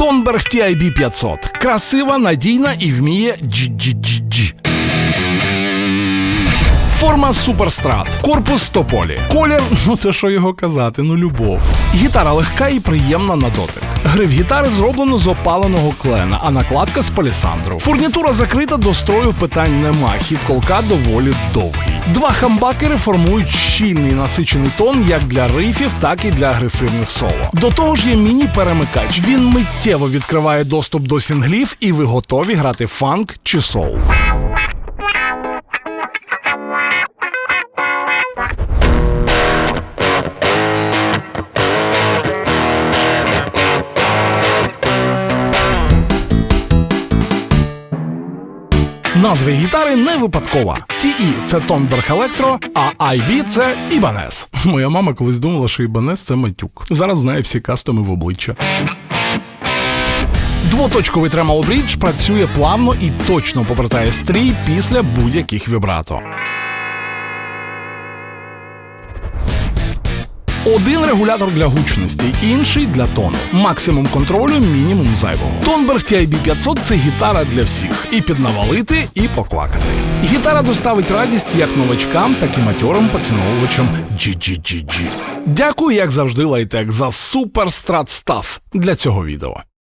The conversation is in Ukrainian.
Тонберг TIB 500. Красива, надійна і вміє джі-джі-джі-джі. Форма Суперстрат, корпус тополі, колір, ну це що його казати, ну любов. Гітара легка і приємна на дотик. Гриф гітари зроблено з опаленого клена, а накладка з палісандру. Фурнітура закрита, до строю питань нема. Хід колка доволі довгий. Два хамбакери формують щільний насичений тон як для рифів, так і для агресивних соло. До того ж є міні-перемикач. Він миттєво відкриває доступ до сінглів, і ви готові грати фанк чи соул. Назва гітари не випадкова. TE – це Тонберг Електро, а IB – це Ібанес. Моя мама колись думала, що Ібанес – це матюк. Зараз знає всі кастоми в обличчя. Двоточковий Bridge працює плавно і точно повертає стрій після будь-яких вібрато. Один регулятор для гучності, інший для тону. Максимум контролю, мінімум зайвого. Тонберг TIB 500 це гітара для всіх. І піднавалити, і поквакати. Гітара доставить радість як новачкам, так і матьорим поціновувачам GGGG. Дякую, як завжди, Лайтек, за супер страт став для цього відео.